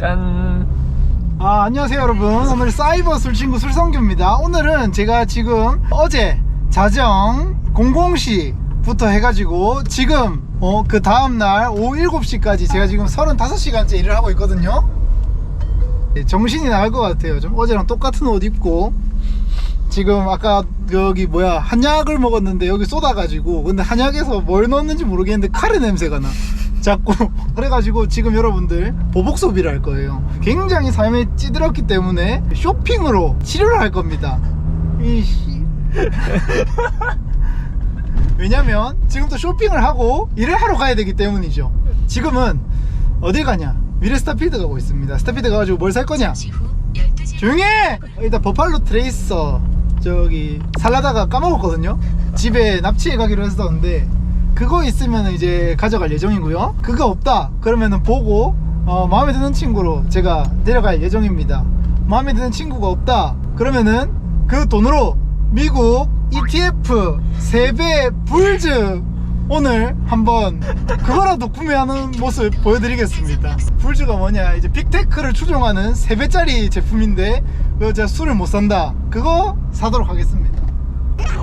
짠. 아, 안녕하세요 여러분. 오늘 사이버 술친구 술성규입니다. 오늘은 제가 지금 어제 자정 00시부터 해가지고 지금 어, 그 다음날 오후 7시까지 제가 지금 35시간째 일을 하고 있거든요. 예, 정신이 나갈 것 같아요. 좀 어제랑 똑같은 옷 입고. 지금 아까 여기 뭐야 한약을 먹었는데 여기 쏟아가지고. 근데 한약에서 뭘 넣었는지 모르겠는데 카레 냄새가 나 자꾸 그래가지고 지금 여러분들 보복 소비를 할 거예요. 굉장히 삶에 찌들었기 때문에 쇼핑으로 치료를 할 겁니다. 이 씨. 왜냐면 지금도 쇼핑을 하고 일을 하러 가야 되기 때문이죠. 지금은 어딜 가냐? 미래 스타필드 가고 있습니다. 스타필드 가가지고 뭘 살 거냐? 조용히 해! 일단 버팔로 트레이서 저기 살라다가 까먹었거든요? 집에 납치해 가기로 했었는데 그거 있으면 이제 가져갈 예정이고요 그거 없다 그러면은 보고 어, 마음에 드는 친구로 제가 데려갈 예정입니다 마음에 드는 친구가 없다 그러면은 그 돈으로 미국 ETF 3배 불즈 오늘 한번 그거라도 구매하는 모습 보여드리겠습니다. 불주가 뭐냐 이제 빅테크를 추종하는 3배짜리 제품인데 그거 제가 술을 못 산다. 그거 사도록 하겠습니다.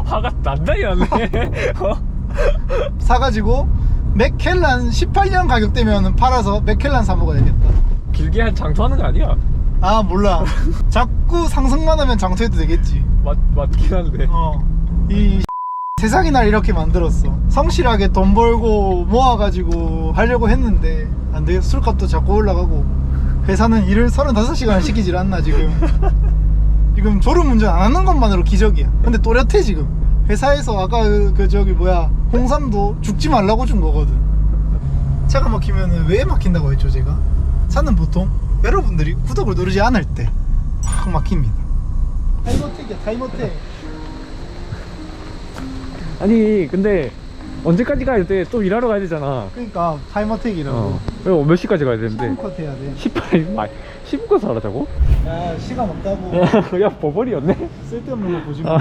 화가 난다이 나네. 어? 사가지고 맥켈란 18년 가격대면 팔아서 맥켈란 사 먹어야겠다. 길게 한 장투하는 거 아니야? 아 몰라. 자꾸 상승만 하면 장투해도 되겠지. 맞 맞긴 한데. 어. 이 세상이 날 이렇게 만들었어. 성실하게 돈 벌고 모아가지고 하려고 했는데 안 돼. 술값도 자꾸 올라가고 회사는 일을 35시간 시키질 않나 지금. 지금 졸음 운전 안 하는 것만으로 기적이야. 근데 또렷해 지금. 회사에서 아까 그, 그 저기 뭐야 홍삼도 죽지 말라고 준 거거든. 차가 막히면 왜 막힌다고 했죠 제가? 차는 보통 여러분들이 구독을 누르지 않을 때 확 막힙니다. 타이머택이야 타이머택. 아니 근데 언제까지 가야 돼? 또 일하러 가야 되잖아. 그러니까 타이머택이라고 어. 왜몇 시까지 가야 되는데? 컷 해야 돼. 18, 아, 19컷 하라자고? 야 시간 없다고 야 버벌이었네. 쓸데없는 거 보지 마.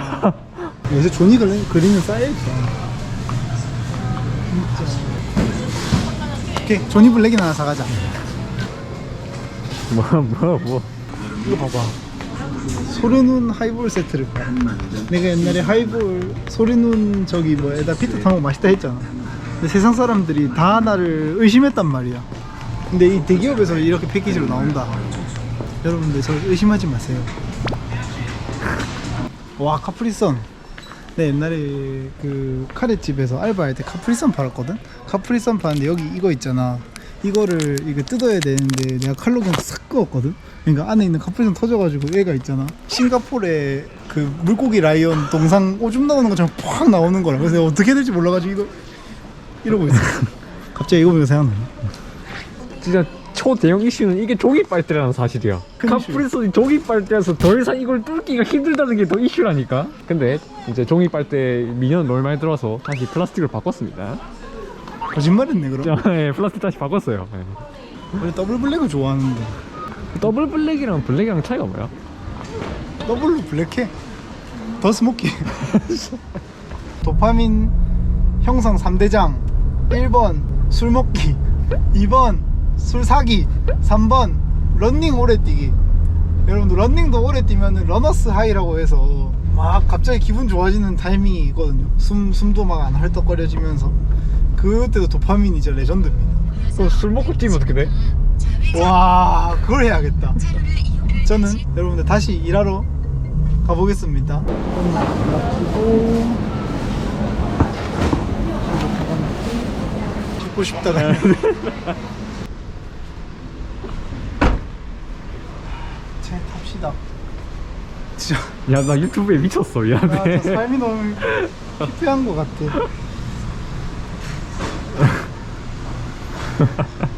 아, 요새 존이 그리는 쌓여있어. 진짜. 오케이 존이 블랙이나 하나 사가자. 뭐야 뭐야 뭐. 이거 봐봐. 소르눈 하이볼 세트를 봐. 내가 옛날에 하이볼 소르눈 저기 뭐에다 피트 타먹 맛있다 했잖아. 근데 세상 사람들이 다 나를 의심했단 말이야. 근데 이 대기업에서 이렇게 패키지로 나온다. 여러분들 저 의심하지 마세요. 와 카프리선. 내 옛날에 그 카레집에서 알바할 때 카프리선 팔았거든. 카프리선 파는데 여기 이거 있잖아. 이거를 이거 뜯어야 되는데 내가 칼로 그냥 싹 그었거든. 그러니까 안에 있는 카프리선 터져가지고 얘가 있잖아. 싱가포르의 그 물고기 라이언 동상 오줌 나오는 것처럼 팍 나오는 거라. 그래서 어떻게 될지 몰라가지고 이거 이러고 있어. 갑자기 이거 보니까 생각나. 진짜 초대형 이슈는 이게 종이 빨대라는 사실이야. 큰 이슈. 카프리선이 종이 빨대라서 더 이상 이걸 뚫기가 힘들다는 게 더 이슈라니까. 근데 이제 종이 빨대 미년 너무 많이 들어서 다시 플라스틱을 바꿨습니다. 거짓말했네 그럼. 자, 예, 플라스틱 다시 바꿨어요. 예. 원래 더블 블랙을 좋아하는데 더블 블랙이랑 블랙이랑 차이가 뭐야? 더블로 블랙해. 더 스모키. 도파민 형성 3대장 1번 술 먹기 2번 술 사기 3번 런닝 오래 뛰기. 여러분들 런닝도 오래 뛰면 러너스 하이라고 해서 막 갑자기 기분 좋아지는 타이밍이 있거든요. 숨, 숨도 막 안 헐떡거려지면서. 그때도 도파민이 진짜 레전드입니다. 그럼 술 먹고 뛰면 어떻게 돼? 와 그걸 해야겠다. 저는 여러분들 다시 일하러 가보겠습니다. 죽고 싶다 탑시다 진짜 야, 나 유튜브에 미쳤어. 아, 미안해. 저 삶이 너무 피폐한 것 같아